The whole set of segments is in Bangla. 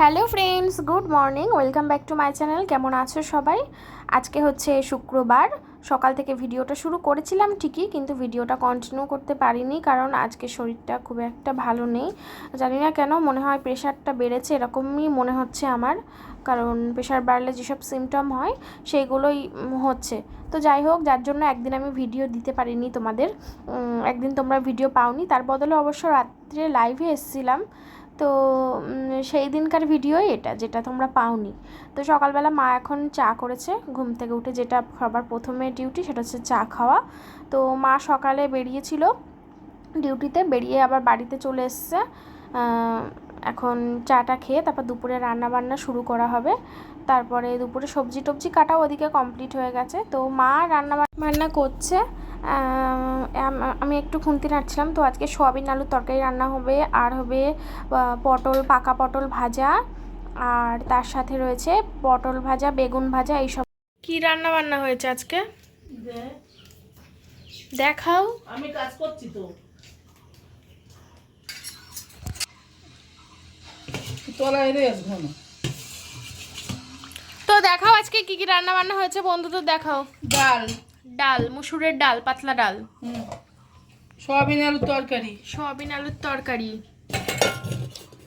Hello friends, good morning, welcome back to my channel, কেমন আছো সবাই? আজকে হচ্ছে শুক্রবার, সকাল থেকে ভিডিওটা শুরু করেছিলাম ঠিকই, কিন্তু ভিডিওটা কন্টিনিউ করতে পারিনি কারণ আজকে শরীরটা খুব একটা ভালো নেই। জানি না কেন, মনে হয় প্রেশারটা বেড়েছে, এরকমই মনে হচ্ছে আমার, কারণ প্রেশার বাড়লে যেসব সিমটম হয়, সেইগুলোই হচ্ছে। তো যাই হোক, যার জন্য একদিন আমি ভিডিও দিতে পারিনি তোমাদের। একদিন তোমরা ভিডিও পাওনি, তার বদলে অবশ্য রাত্রে লাইভে এসেছিলাম। তো সেই দিনকার ভিডিওই এটা, যেটা তোমরা পাওনি। তো সকালবেলা মা এখন চা করেছে, ঘুম থেকে উঠে যেটা সবার প্রথমে ডিউটি সেটা হচ্ছে চা খাওয়া। তো মা সকালে বেরিয়েছিল ডিউটিতে বেরিয়ে আবার বাড়িতে চলে এসছে। এখন চাটা খেয়ে তারপর দুপুরে রান্না বান্না শুরু করা হবে। তারপরে দুপুরে সবজি টবজি কাটাও ওদিকে কমপ্লিট হয়ে গেছে। তো মা রান্না বান্না করছে। আম- একটু খুন্তি নাড়ছিলাম তো আজকে সোয়াবিন আলুর তরকারি রান্না হবে আর হবে পটল পাকা পটল ভাজা আর তার সাথে রয়েছে পটল ভাজা বেগুন ভাজা এইসব। কি রান্না বান্না হয়েছে আজকে? দেখাও। আমি কাজ করছি তো। তো দেখাও আজকে কি কি রান্না বান্না হয়েছে বন্ধুদের দেখাও। ডাল। ডাল মুসুরের ডাল পাতলা ডাল। হুম। সয়াবিন আলুর তরকারি। সয়াবিন আলুর তরকারি।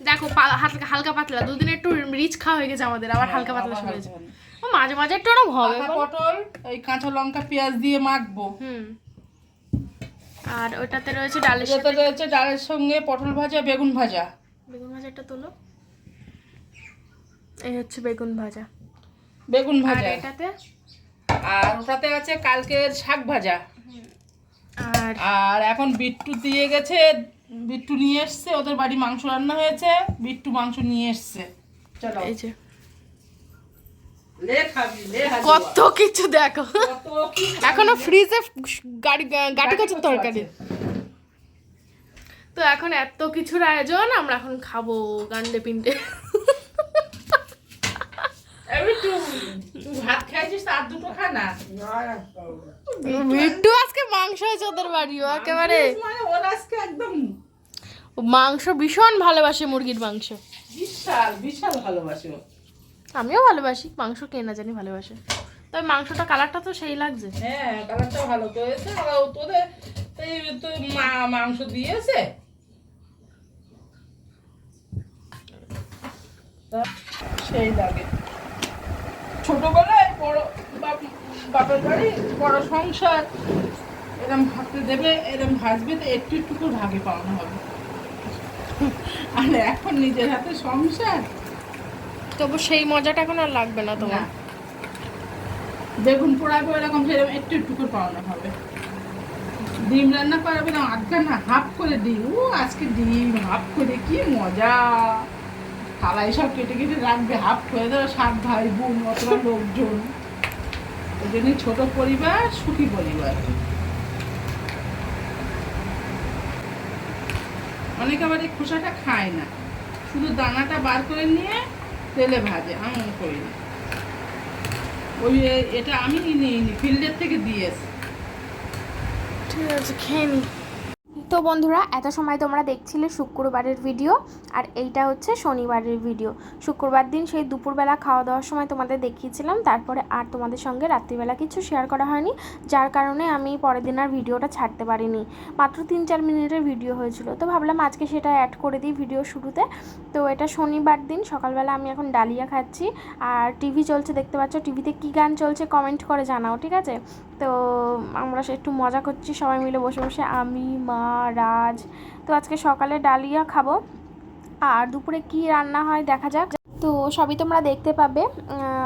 দেখো হালকা হালকা পাতলা। দুদিন একটু রিচ খাওয়া হয়ে গেছে আমাদের আবার হালকা পাতলা শুরু হয়েছে ও মাঝে মাঝে একটু ওরম হবে পটল ওই কাঁচা লঙ্কা পেঁয়াজ দিয়ে মাখবো। হুম। আর ওটাতে রয়েছে ডালের সাথে রয়েছে ডালের সঙ্গে পটল ভাজা বেগুন ভাজা। বেগুন ভাজাটা তোলো। এই হচ্ছে বেগুন ভাজা। বেগুন ভাজা। এটাতে আর ওটাতে আছে কালকের শাক ভাজা। আর আর এখন বিট্টু দিয়ে গেছে বিট্টু নিয়ে এসছে ওদের বাড়ি মাংস রান্না হয়েছে বিট্টু মাংস নিয়ে এসছে। চলো। এই যে। লে খাবি লে হাজির কত কিছু দেখো। এখনও ফ্রিজে গাড়ি গাড়ি কচুর তরকারি। তো এখন এত কিছুর আয়োজন আমরা এখন খাব গান্ডে পিন্ডে এবার তুই তুই ভাত খাইছিস তার দুটো খা না বিট্টু আজকে মাংস হয়েছে ওদের একেবারে। মানে মাংস ভীষণ ভালোবাসে মুরগির মাংস। বিশাল বিশাল ভালোবাসে আমিও ভালোবাসি মাংস কে না জানি ভালোবাসে। তবে মাংসটা কালারটা তো সেই লাগছে। হ্যাঁ কালারটা ভালো তো এসে আর তোদের তো মাংস দিয়েছে। সেই লাগে। ছোটবেলায় বড় বাপ বাপের বাড়ি বড় সংসার এরম ভাবতে দেবে এরম ভাজবে তো একটু একটু করে ভাগে পাওয়ানো হবে। আর এখন নিজের হাতে সংসার। তবু সেই মজাটা এখন আর লাগবে না তোমার। না। বেগুন পোড়াবো এরকম সেরকম একটু একটু করে পাওয়ানো হবে। ডিম রান্না করাবে না আধঘা না হাফ করে ডিম। ও আজকে ডিম হাফ করে কি মজা। থালায় সব কেটে কেটে রাখবে হাফ করে দেবে, সাত ভাই বোন, অতটা লোকজন। ওই জন্যই ছোট পরিবার, সুখী পরিবার। অনেকে আবার এই খোসাটা খায় না। শুধু দানাটা বার করে নিয়ে তেলে ভাজে, আমি করি না। ওই এটা আমি নিইনি, ফিল্ডের থেকে দিয়েছি ঠিক আছে, খেয়ে নি। তো বন্ধুরা, এত সময় তোমরা দেখছিলে শুক্রবারের ভিডিও আর এইটা হচ্ছে শনিবারের ভিডিও। শুক্রবার দিন সেই দুপুরবেলা খাওয়া দাওয়ার সময় তোমাদের দেখিয়েছিলাম, তারপরে আর তোমাদের সঙ্গে রাত্রিবেলা কিছু শেয়ার করা হয়নি, যার কারণে আমি পরের দিন আর ভিডিওটা ছাড়তে পারিনি। মাত্র তিন চার মিনিটের ভিডিও হয়েছিল, তো ভাবলাম আজকে সেটা অ্যাড করে দিই ভিডিও শুরুতে। তো এটা শনিবার দিন, সকালবেলা আমি এখন ডালিয়া খাচ্ছি আর টিভি চলছে, দেখতে পাচ্ছ টিভিতে কী গান চলছে কমেন্ট করে জানাও, ঠিক আছে? তো আমরা সে একটু মজা করছি, সবাই মিলে বসে বসে আমি, মা রাজ। তো আজকে সকালে ডালিয়া খাব। আর দুপুরে কি রান্না হয় দেখা যাক। তো সবই তোমরা দেখতে পাবে।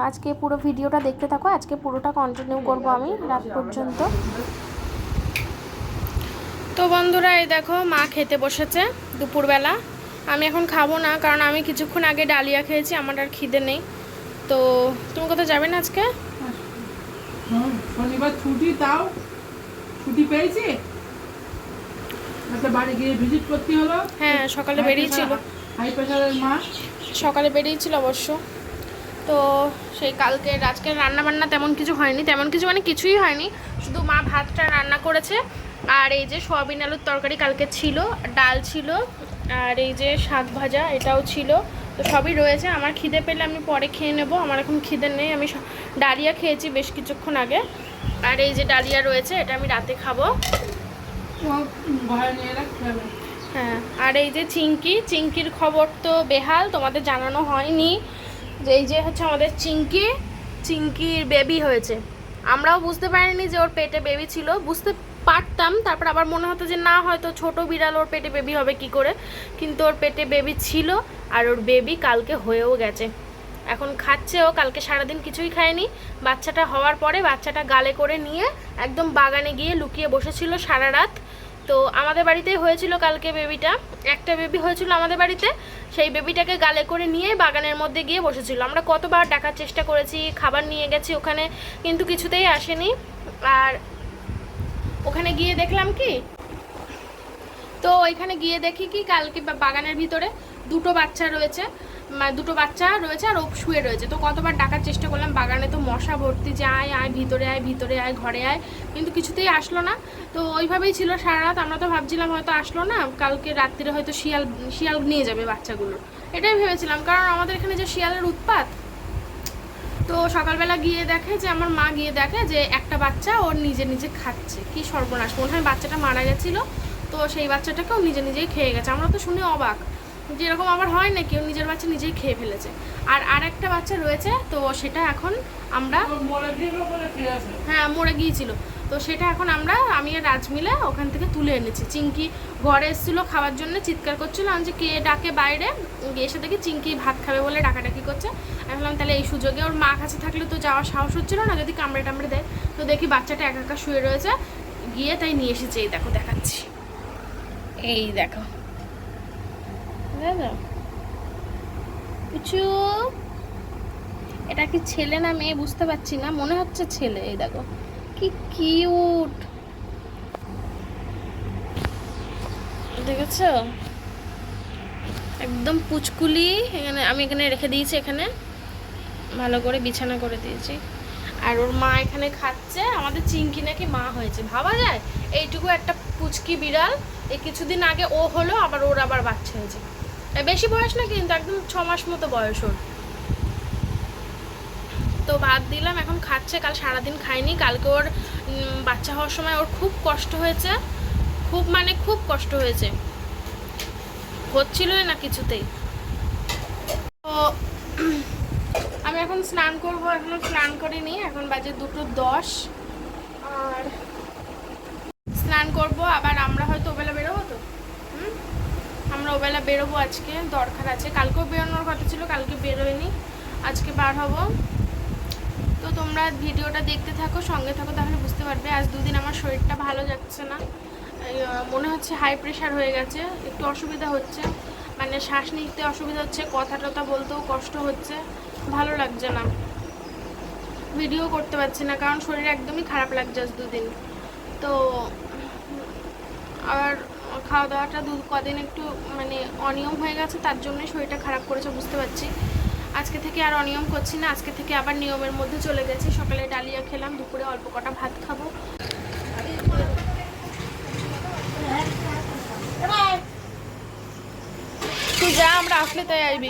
আজকে পুরো ভিডিওটা দেখতে থাকো। আজকে পুরোটা কন্টিনিউ করব আমি রাত পর্যন্ত। তো বন্ধুরা, এই দেখো, মা খেতে বসেছে দুপুরবেলা। আমি এখন খাব না, কারণ আমি কিছুক্ষণ আগে ডালিয়া খেয়েছি, আমার আর খিদে নেই। তো তুমি কোথাও যাবে না আজকে? শনিবার ছুটি, তাও ছুটি পেয়েছি? একটা বাড়ি গিয়ে ভিজিট করতে হলো। হ্যাঁ সকালে বেরিয়েছিল। হাই প্রেশারের মা। সকালে বেরিয়েছিল অবশ্য। তো সেই কালকে আজকের রান্না বান্না তেমন কিছু হয়নি। তেমন কিছু মানে কিছুই হয়নি। শুধু মা ভাতটা রান্না করেছে। আর এই যে সোয়াবিন আলুর তরকারি কালকে ছিল ডাল ছিল আর এই যে শাক ভাজা এটাও ছিল। তো সবই রয়েছে। আমার খিদে পেলে আমি পরে খেয়ে নেব। আমার এখন খিদে নেই। আমি ডালিয়া খেয়েছি বেশ কিছুক্ষণ আগে। আর এই যে ডালিয়া রয়েছে এটা আমি রাতে খাব ঘরে নিয়ে রাখতে হবে হ্যাঁ আর এই যে চিঙ্কি চিঙ্কির খবর তো বেহাল, তোমাদের জানানো হয়নি যে এই যে হচ্ছে আমাদের চিঙ্কি চিঙ্কির বেবি হয়েছে। আমরাও বুঝতে পারিনি যে ওর পেটে বেবি ছিল, বুঝতে পারতাম, তারপর আবার মনে হতো যে না, হয়তো ছোট বিড়াল ওর পেটে বেবি হবে কি করে, কিন্তু ওর পেটে বেবি ছিল, আর ওর বেবি কালকে হয়েও গেছে। এখন খাচ্ছেও, কালকে সারাদিন কিছুই খায়নি। বাচ্চাটা হওয়ার পরে বাচ্চাটা গালে করে নিয়ে একদম বাগানে গিয়ে লুকিয়ে বসেছিল সারা রাত। তো আমাদের বাড়িতেই হয়েছিল কালকে বেবিটা। একটা বেবি হয়েছিল আমাদের বাড়িতে। সেই বেবিটাকে গালে করে নিয়ে বাগানের মধ্যে গিয়ে বসেছিল। আমরা কতবার ডাকার চেষ্টা করেছি, খাবার নিয়ে গেছি ওখানে, কিন্তু কিছুতেই আসেনি। আর ওখানে গিয়ে দেখলাম কি? তো ওইখানে গিয়ে দেখি কি, কালকে বাগানের ভিতরে দুটো বাচ্চা রয়েছে। দুটো বাচ্চা রয়েছে আর ও শুয়ে রয়েছে। তো কতবার ডাকার চেষ্টা করলাম, বাগানে তো মশা ভর্তি, যে আয় আয়, ভিতরে আয় ভিতরে আয়, ঘরে আয়, কিন্তু কিছুতেই আসলো না। তো ওইভাবেই ছিল সারা রাত, আমরা তো ভাবছিলাম হয়তো আসলো না, কালকে রাত্রিরে হয়তো শিয়াল শিয়াল নিয়ে যাবে বাচ্চাগুলো। এটাই ভেবেছিলাম, কারণ আমাদের এখানে যে শিয়ালের উৎপাত, তো সকালবেলা গিয়ে দেখে যে, আমার মা গিয়ে দেখে যে, একটা বাচ্চা ওর নিজে নিজে খাচ্ছে। কি সর্বনাশ, মনে হয় বাচ্চাটা মারা গেছিল, তো সেই বাচ্চাটাকেও নিজে নিজেই খেয়ে গেছে। আমরা তো শুনে অবাক। যে এরকম আবার হয় না কেউ নিজের বাচ্চা নিজেই খেয়ে ফেলেছে। আর আর একটা বাচ্চা রয়েছে তো সেটা এখন আমরা হ্যাঁ মরে গিয়েছিল। তো সেটা এখন আমরা আমি আর রাজ মিলে ওখান থেকে তুলে এনেছি। চিঙ্কি ঘরে এসেছিল খাওয়ার জন্য চিৎকার করছিল আমি যে কে ডাকে বাইরে এসে দেখি চিঙ্কি ভাত খাবে বলে ডাকাডাকি করছে। আমি ভাবলাম তাহলে এই সুযোগে ওর মা কাছে থাকলে তো যাওয়ার সাহস হচ্ছিল না যদি কামড়ে টামড়ে দেয়। তো দেখি বাচ্চাটা একা একা শুয়ে রয়েছে গিয়ে তাই নিয়ে এসেছে। এই দেখো দেখাচ্ছি। এই দেখো। এটা কি ছেলে না মেয়ে? বুঝতে পারছি না। মনে হচ্ছে ছেলে, এই দেখো। কি কিউট। দেখেছ? একদম পুচকুলি। এখানে, আমি এখানে রেখে দিয়েছি এখানে। ভালো করে বিছানা করে দিয়েছি। আর ওর মা এখানে খাচ্ছে। আমাদের চিঙ্কি নাকি মা হয়েছে। ভাবা যায়? এইটুকু একটা পুচকি বিড়াল। এই কিছুদিন আগে ও হলো, আবার ওর আবার বাচ্চা হয়েছে। বেশি বয়স না কিন্তু একদম ছ মাস মতো বয়স ওর। তো ভাত দিলাম, এখন খাচ্ছে, কাল সারাদিন খায়নি, কালকে ওর বাচ্চা হওয়ার সময় ওর খুব কষ্ট হয়েছে, খুব মানে খুব কষ্ট হয়েছে। হচ্ছিলই না কিছুতেই। তো, আমি এখন স্নান করব, এখনও স্নান করিনি, এখন বাজে দুটো দশ, আর স্নান করব আবার আমরা হয়তো ওবেলা বেরোবো তো হুম আমরা ওবেলা বেরোবো আজকে, দরকার আছে। কালকেও বেরোনোর কথা ছিল, কালকে বেরোয়নি। আজকে বার হব। তো তোমরা ভিডিওটা দেখতে থাকো, সঙ্গে থাকো, তাহলে বুঝতে পারবে। আজ দুদিন আমার শরীরটা ভালো যাচ্ছে না। মনে হচ্ছে হাই প্রেশার হয়ে গেছে, একটু অসুবিধা হচ্ছে। মানে শ্বাস নিতে অসুবিধা হচ্ছে, কথা টথা বলতেও কষ্ট হচ্ছে, ভালো লাগছে না। ভিডিও করতে পারছি না, কারণ শরীর একদমই খারাপ লাগছে আজ দুদিন। তো, আর খাওয়া দাওয়াটা দু কদিন একটু মানে অনিয়ম হয়ে গেছে তার জন্যই শরীরটা খারাপ করেছে বুঝতে পারছি। আজকে থেকে আর অনিয়ম করছি না আজকে থেকে আবার নিয়মের মধ্যে চলে গেছি। সকালে ডালিয়া খেলাম দুপুরে অল্প কটা ভাত খাব। তুই যা আমরা আসলে তাই আসবি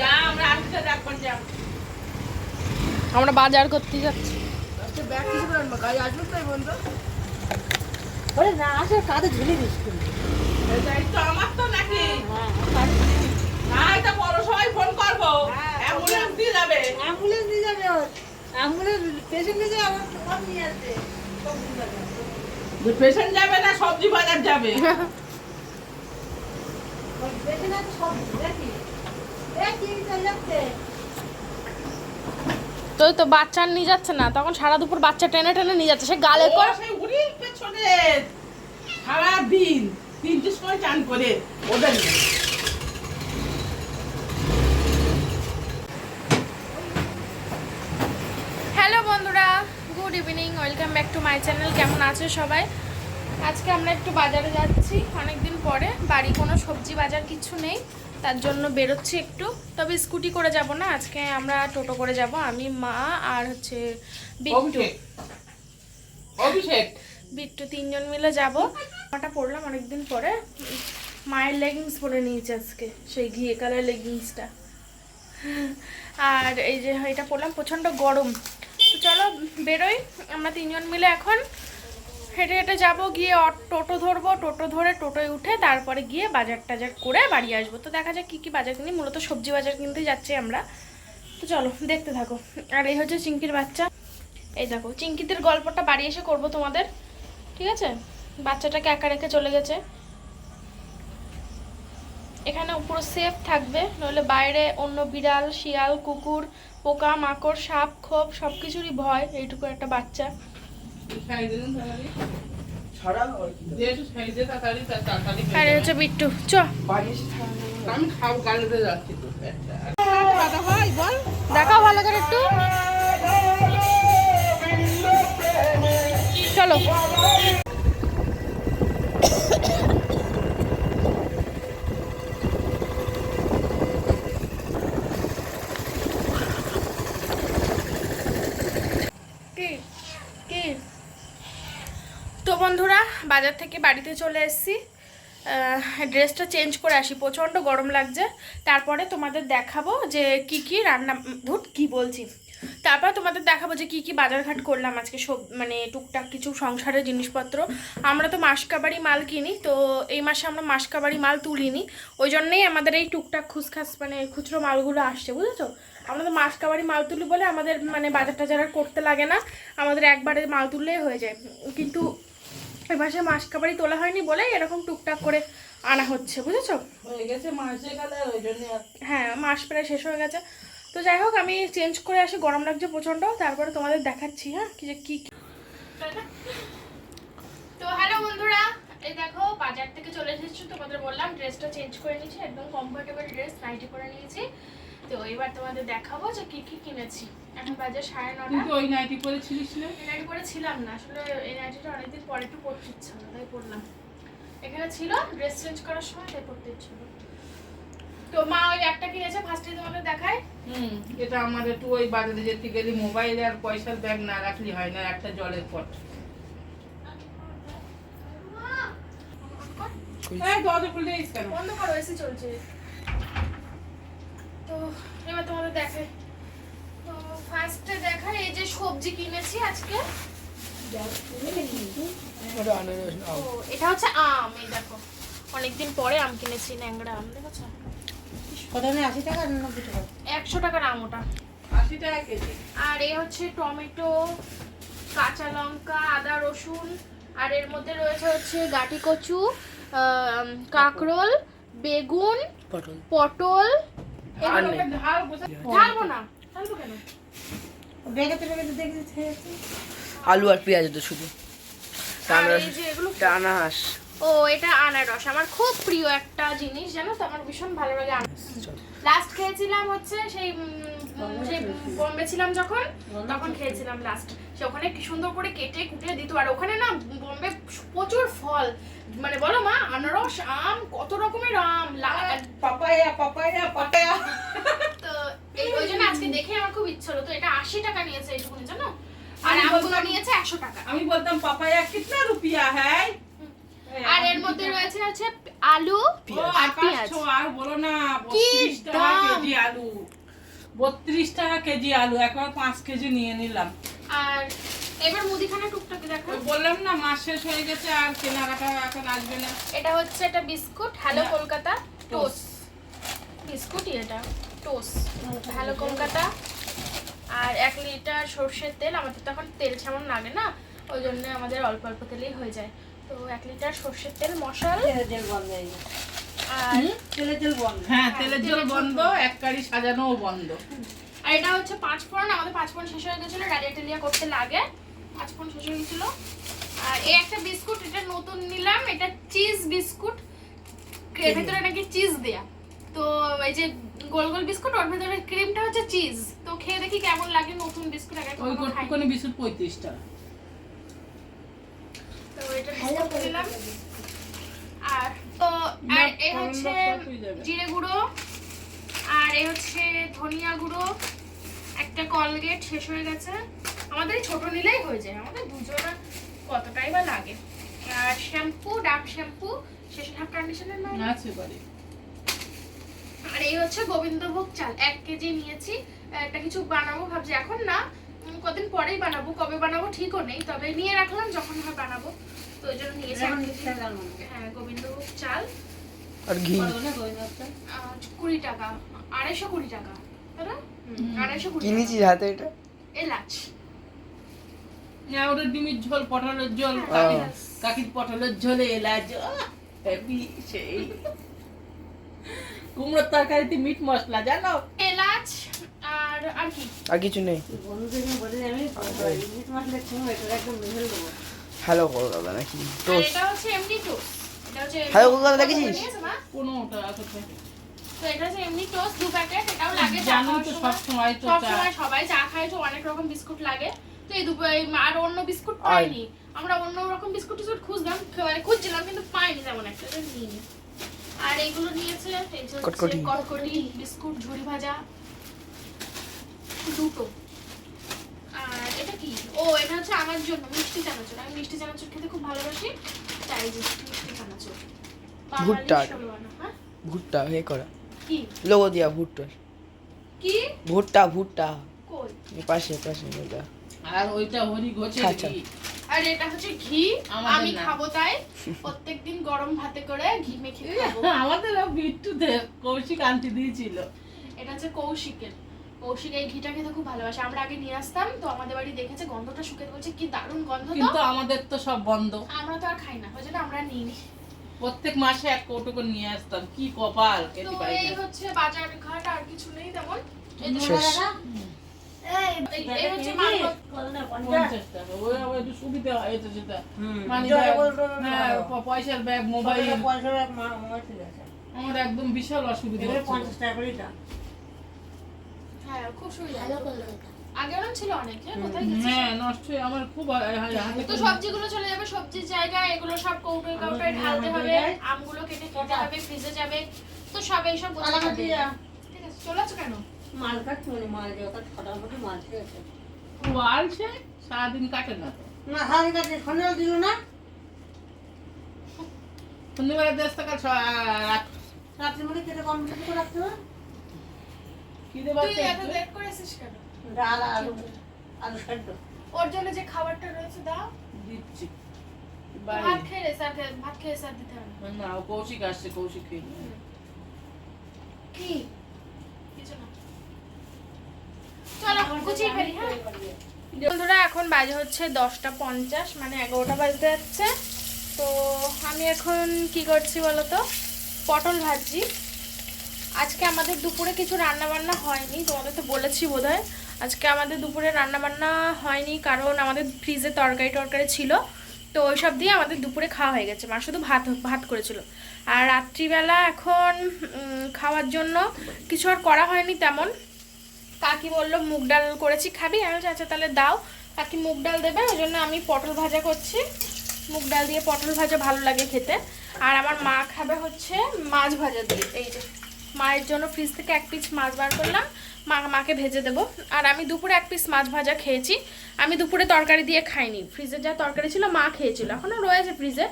যা আমরা যা আমরা বাজার করতে যাচ্ছি। ব্যাগ কিছু আসবে তো এই বন্ধু ওরে না আসে কাঁধে ঝুলি দিস তুমি আমার তো নাকি। হ্যাঁ না এটা বড় সবাই ফোন করব। হ্যাঁ, অ্যাম্বুলেন্স দিয়ে যাবে। অ্যাম্বুলেন্স দিয়ে যাবে অ্যাম্বুলেন্স পেশেন্ট নিয়ে যাবে আমার নিয়ে আসবে। পেশেন্ট যাবে না সবজি বাজার যাবে। পেশেন্ট আছে সব দেখি। দেখি চলে যাচ্ছে। তো তো বাচ্চা নিয়ে যাচ্ছে না তখন সারা দুপুর বাচ্চা টেনে টেনে নিয়ে যাচ্ছে সে গালে করে সারা দিন তিনটের সময় চান করে ওদের হ্যালো বন্ধুরা good evening welcome back to my channel কেমন আছো সবাই? আজকে আমরা একটু বাজারে যাচ্ছি অনেক দিন পরে বাড়ি কোনো সবজি বাজার কিছু নেই। তার জন্য বেরোচ্ছি একটু। তবে স্কুটি করে যাব না আজকে আমরা টোটো করে যাব। আমি মা আর হচ্ছে বিট্টু। অভিষেক। বিট্টু তিনজন মিলে যাব। ওটা পড়লাম অনেকদিন পরে। মায়ের লেগিংস পরে নিয়েছে আজকে সেই ঘিয়ে কালার লেগিংসটা আর এই যে এটা পড়লাম প্রচণ্ড গরম। তো চলো বেরোই। আমরা তিনজন মিলে এখন হেঁটে হেঁটে যাব, গিয়ে টোটো ধরবো, টোটো ধরে টোটোয় উঠে তারপরে গিয়ে বাজার টাজার করে বাড়ি আসব। তো দেখা যাক কী কী বাজার কিনি, মূলত সবজি বাজার কিনতে যাচ্ছি আমরা। তো চলো, দেখতে থাকো। আর এই হচ্ছে চিঙ্কির বাচ্চা। এই দেখো চিঙ্কিদের গল্পটা বাড়ি এসে করব তোমাদের, ঠিক আছে? বাচ্চাটাকে একা রেখে চলে গেছে। এখানে পুরো সেফ থাকবে, নইলে বাইরে অন্য বিড়াল, শিয়াল, কুকুর, পোকা, মাকড়, সাপ, খোপ সব কিছুরই ভয়, এইটুকু একটা বাচ্চা। আর হচ্ছে বিট্টু। চ। আমি খাও গালিতে যাচ্ছি তো। দাদা দেখাও ভালো করে একটু। চলো কি কি তো বন্ধুরা বাজার থেকে বাড়িতে চলে এসেছি। ড্রেসটা চেঞ্জ করে আসি। প্রচণ্ড গরম লাগছে। তারপরে তোমাদের দেখাবো যে কি কি রান্না ধুর, কি বলছি? তারপর তোমাদের দেখাবো যে কি কি বাজারঘাট করলাম আজকে সব মানে টুকটাক কিছু সংসারের জিনিসপত্র। আমরা তো মাসকাবাড়ি মাল কিনি, তো এই মাসে আমরা মাসকাবাড়ি মাল তুলিনি। ওই জন্যেই আমাদের এই টুকটাক খুচখাস মানে খুচরো মালগুলো আসছে, বুঝেছ? আমরা তো মাসকাবাড়ি মাল তুলি বলে আমাদের মানে বাজার টাজার আর করতে লাগে না। আমাদের একবারে মাল তুললেই হয়ে যায়। কিন্তু এ মাসে মাসকাবাড়ি তোলা হয়নি বলে এরকম টুকটাক করে আনা হচ্ছে বুঝেছ? হয়ে গেছে মাসে গেলে ওই জন্য হ্যাঁ মাস প্রায় শেষ হয়ে গেছে। তো যাই হোক আমি চেঞ্জ করে আসি গরম লাগছে প্রচণ্ড তারপরে তোমাদের দেখাচ্ছি হ্যাঁ কি যে কি তো হ্যালো বন্ধুরা এই দেখো বাজার থেকে চলে এসেছি তোমাদের বললাম ড্রেসটা চেঞ্জ করে নিয়েছি একদম কমফোর্টেবল ড্রেস নাইটি করে নিয়েছি। তো এবার তোমাদের দেখাবো যে কি কি কিনেছি। এখন বাজে সাড়ে নটা। তো ওই নাইটি পরেছিলিস না? এই নাইটি পরে ছিলাম না। আসলে এই নাইটিটা অনেকদিন পরে একটু পরতে ইচ্ছা হলো তাই পরলাম এখানে ছিল ড্রেস চেঞ্জ করার সময় তাই পরতে ইচ্ছে হলো। তো মা ওই একটা কিনেছে ফার্স্টে তোমাদের দেখায় হুম এটা আমার একটু ওই বাজারে যেতে গেলে মোবাইল আর পয়সার ব্যাগ না রাখলে হয় না একটা জলের পট এই দরজা খুলে দিস কেন? বন্ধ করো এসি চলছে তো এবার তোমাদের দেখে। তো ফার্স্টে দেখায় এই যে সবজি কিনেছি আজকে। ও এটা হচ্ছে আম এই দেখো। অনেকদিন পরে আম কিনেছি ন্যাংরা আম দেখেছ? কত আশি টাকা নব্বই টাকা। একশো টাকার আম ওটা। আশি টাকা কেজি। আর এ হচ্ছে টমেটো কাঁচা লঙ্কা আদা রসুন আর এর মধ্যে রয়েছে হচ্ছে গাটি কচু কাঁকরোল বেগুন পটল। পটল আলু আর পেঁয়াজ তো শুধু। হাঁস। ও এটা আনারস। আমার খুব প্রিয় একটা জিনিস জানো তো? আমার ভীষণ ভালো লাগে আনারস। লাস্ট খেয়েছিলাম হচ্ছে সেই সেই বম্বে ছিলাম যখন তখন খেয়েছিলাম লাস্ট সে ওখানে কি সুন্দর করে কেটে কুটে দিত। আর ওখানে না বম্বে প্রচুর ফল। মানে বলো মা আনারস আম কত রকমের আম পাপায়া পাপায়া পাপায়া। তো এই ওই জন্য আজকে দেখে আমার খুব ইচ্ছে হলো। তো এটা আশি টাকা নিয়েছে এইটুকুনি জানো আর আমগুলো নিয়েছে একশো টাকা। আমি বলতাম পাপায়া কিতনা রুপিয়া হ্যায়? আর এর মধ্যে রয়েছে হচ্ছে আলু আর পেঁয়াজ। আর বলো না কি দাম! আলু। বত্রিশ টাকা কেজি আলু একবার পাঁচ কেজি নিয়ে নিলাম। আর এবার মুদিখানা টুকটাক দেখো। বললাম না মাস শেষ হয়ে গেছে আর কেনাকাটা এখন আসবে না। এটা হচ্ছে একটা বিস্কুট হ্যালো কলকাতা টোস। বিস্কুটই এটা টোস। হ্যালো কলকাতা। আর এক লিটার সর্ষের তেল আমাদের তো এখন তেল সেমন লাগে না ওই জন্য আমাদের অল্প অল্প তেলেই হয়ে যায়। তো এক লিটার সর্ষের তেল মশাল। তেলের জল বন্ধ হয়ে আর তেলের জল বন্ধ। হ্যাঁ হ্যাঁ, তেলের জল বন্ধ এক কারি সাজানোও বন্ধ। আর এটা হচ্ছে পাঁচ ফোড়ন আমাদের পাঁচ ফোড়ন শেষ হয়ে গেছিল ডালিয়া টালিয়া করতে লাগে। পাঁচ ফোড়ন শেষ হয়ে গেছিল। আর এই একটা বিস্কুট এটা নতুন নিলাম এটা চিজ বিস্কুট। এর ভেতরে নাকি চিজ দেয়া। তো এই যে গোল গোল বিস্কুট ওর ভেতরে ক্রিমটা হচ্ছে চিজ। তো খেয়ে দেখি কেমন লাগে নতুন বিস্কুট আগে খাইনি। বিস্কুট পঁয়ত্রিশ টাকা এটা বিস্কুট নিলাম আর তো আর না, এই হচ্ছে মশলা তুই দেবে। জিরে গুঁড়ো আর এই হচ্ছে ধনিয়া গুঁড়ো। একটা কলগেট শেষ হয়ে গেছে। আমাদের ছোট নিলেই হয়ে যায়। আমাদের দুজনের কতটাই বা লাগে। আর শ্যাম্পু ডাব শ্যাম্পু শেষে থাক কন্ডিশনের আছে বাড়ি। আর এই হচ্ছে গোবিন্দভোগ চাল। এক কেজি নিয়েছি। একটা কিছু বানাবো ভাবছি। এখন না কদিন পরেই বানাবো কবে বানাবো ঠিকও নেই তবে নিয়ে রাখলাম যখন হয় বানাবো। তো ওই জন্য নিয়েছি হ্যাঁ গোবিন্দভোগ চাল। আর ঘি। কুড়ি টাকা আড়াইশো কুড়ি টাকা তাই না হুম, আড়াইশো কুড়ি কিনেছিস হাতে এটা? এলাচ। হ্যাঁ ওটা ডিমের ঝোল পটলের ঝোল হ্যাঁ, কাকির পটলের ঝোলে এলাচ সেই। কুমড়োর তরকারিতে মিট মশলা জানো? এলাচ আর আর কি? আর কিছু নেই। বন্ধুদের বলে আমি খুব এটা একদম দেবো হ্যালো কলকাতা নাকি? টোস্ট এটা হচ্ছে এমনি টোস্ট এটা হচ্ছে হ্যালো, কলকাতা দেখেছিস? আছে তো। এটা হচ্ছে এমনি টোস্ট দু প্যাকেট এটাও লাগে জানো খাওয়ার তো সময়। তো সব সময় সবাই চা খায় তো অনেক রকম বিস্কুট লাগে। তো এই আর অন্য বিস্কুট পাইনি। আমরা অন্য রকম বিস্কুট টিস্কুট খুঁজলাম মানে খুঁজছিলাম কিন্তু পাইনি তেমন একটা। নিইনি আর এইগুলো নিয়েছে এই হচ্ছে কটকটি। কটকটি বিস্কুট ঝুড়ি ভাজা দুটো। আর এটা কি? ও এটা হচ্ছে আমার জন্য মিষ্টি চানাচুর। আমি মিষ্টি চানাচুর খেতে খুব ভালোবাসি তাই মিষ্টি চানাচুর। বাঙালির ভুট্টা। হ্যাঁ? ভুট্টা হে করা। কি? লোগো দিয়া ভুট্টা কি? ভুট্টা ভুট্টা। কই? পাশে পাশে ওটা আর ওইটা হরি। ঘি আর এটা হচ্ছে ঘি আমাদের আমি খাব তাই। প্রত্যেকদিন গরম ভাতে করে ঘি মেখে খাব। আমাদের বিট্টুতে কৌশিক আনতে দিয়েছিল। এটা হচ্ছে কৌশিকের। কৌশিক এই ঘিটা খেতে খুব ভালোবাসে। আমরা আগে নিয়ে আসতাম তো আমাদের বাড়ি দেখেছে গন্ধটা শুকে বলছে কি দারুণ গন্ধ কিন্তু আমাদের তো সব বন্ধ। আমরা তো আর খাই না ওই জন্য আমরা নিই নি। প্রত্যেক মাসে এক কৌটো করে নিয়ে আসতাম। কি কপাল তো খেতে পারি এই হচ্ছে বাজার ঘাট আর কিছু নেই তেমন। শেষ। পয়সার ব্যাগ মোবাইল। আছে। আমার একদম বিশাল অসুবিধা পঞ্চাশ টাকা করে হ্যাঁ খুব সুবিধা আগে ওরকম ছিল অনেক হ্যাঁ, কোথায় হ্যাঁ নষ্ট আমার খুব তো সবজিগুলো চলে যাবে সবজির জায়গায় এগুলো সব কৌটোয় কৌটোয় ঢালতে হবে আমগুলো কেটে খেতে হবে ফ্রিজে যাবে। তো সব এইসব ঠিক আছে চলে আছো কেন? মাল কাটছে মানে মাল যত ফটাফটি মাল আছে আলছে সারাদিন কাটে না তো। না হারি কাটে সন্ধ্যা দিল না। সন্ধ্যেবেলা দশ টাকা ছ- রাত্রি মধ্যে কেটে কমপ্লিট করে রাখতে হবে। ডাল আলু আলু সেদ্ধ। ওর জন্য যে খাবারটা রয়েছে দাও। দিচ্ছি। ভাত খেয়ে স্যার ভাত খেয়ে স্যার দিতে হবে। না ও কৌশিক আসছে কৌশিক খেয়ে কি কিছু না চলো গুছিয়ে ফেলি হ্যাঁ বন্ধুরা, এখন বাজে হচ্ছে দশটা পঞ্চাশ মানে এগারোটা বাজতে যাচ্ছে। তো আমি এখন কি করছি বলো তো? পটল ভাজছি। আজকে আমাদের দুপুরে কিছু রান্না বান্না হয়নি, তোমাদের তো বলেছি বোধহয়। আজকে আমাদের দুপুরে রান্না বান্না হয়নি, কারণ আমাদের ফ্রিজে তরকারি টরকারি ছিল। তো ওইসব দিয়ে আমাদের দুপুরে খাওয়া হয়ে গেছে। মা শুধু ভাত ভাত করেছিল। আর রাত্রিবেলা এখন খাওয়ার জন্য কিছু আর করা হয়নি তেমন। কাকি বলল, মুগ ডাল করেছি খাবি? আমি আচ্ছা তাহলে দাও। কাকি মুগ ডাল দেবে, ওই জন্য আমি পটল ভাজা করছি। মুগ ডাল দিয়ে পটল ভাজা ভালো লাগে খেতে। আর আমার মা খাবে হচ্ছে মাছ ভাজা দিয়ে, এই যে। মায়ের জন্য ফ্রিজ থেকে এক পিস মাছ বার করলাম। মা, মাকে ভেজে দেবো। আর আমি দুপুরে এক পিস মাছ ভাজা খেয়েছি। আমি দুপুরে তরকারি দিয়ে খাইনি। ফ্রিজে যা তরকারি ছিল, মা খেয়েছিল। এখনও রয়েছে ফ্রিজে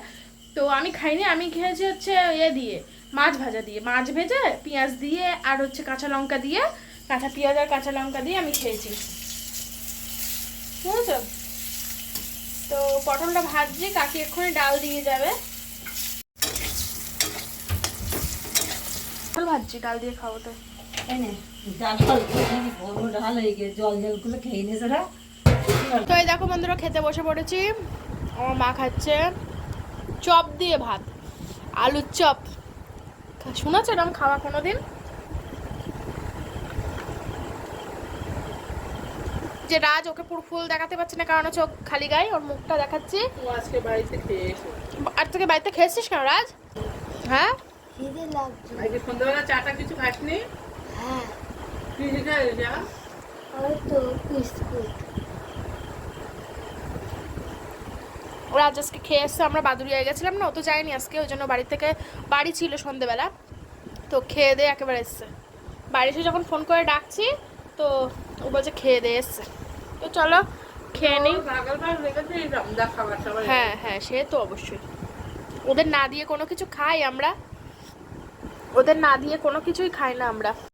তো আমি খাইনি, আমি খেয়েছি হচ্ছে ইয়ে দিয়ে, মাছ ভাজা দিয়ে। মাছ ভেজে পেঁয়াজ দিয়ে আর হচ্ছে কাঁচা লঙ্কা দিয়ে কাঁচা পেঁয়াজ আর কাঁচা লঙ্কা দিয়ে আমি খেয়েছি। বুঝেছ? তো পটলটা ভাজছি কাকি এক্ষুনি ডাল দিয়ে যাবে। পটল ভাজছি ডাল দিয়ে খাব তো। তো এই দেখো বন্ধুরা খেতে বসে পড়েছি। আমার মা খাচ্ছে চপ দিয়ে ভাত আলুর চপ। খা- শুনেছো এরকম খাওয়া কোনোদিন? যে রাজ ওকে পুরো ফুল দেখাতে পারছে না কারণ হচ্ছে খালি গায়ে ওর মুখটা দেখাচ্ছি। ও আজকে বাড়িতে খেয়ে এসো আর তোকে বাড়িতে খেয়েছিস কেন রাজ? হ্যাঁ? আজকে সন্ধ্যাবেলা চাটা কিছু খাসনি? হ্যাঁ। যা? বিস্কুট। রাজ আজকে খেয়ে এসছে আমরা বাদুরিয়ায় গেছিলাম না ও তো যায়নি আজকে ওই জন্য বাড়ি থেকে বাড়ি ছিল সন্ধেবেলা। তো খেয়ে দিয়ে একেবারে এসছে। বাড়ি এসে যখন ফোন করে ডাকছি তো ও বলছে খেয়ে দিয়ে এসছে। তো চলো খেয়ে নিই। হ্যাঁ হ্যাঁ সে তো অবশ্যই। ওদের না দিয়ে কোনো কিছু খাই আমরা? ওদের না দিয়ে কোনো কিছুই খাই না আমরা।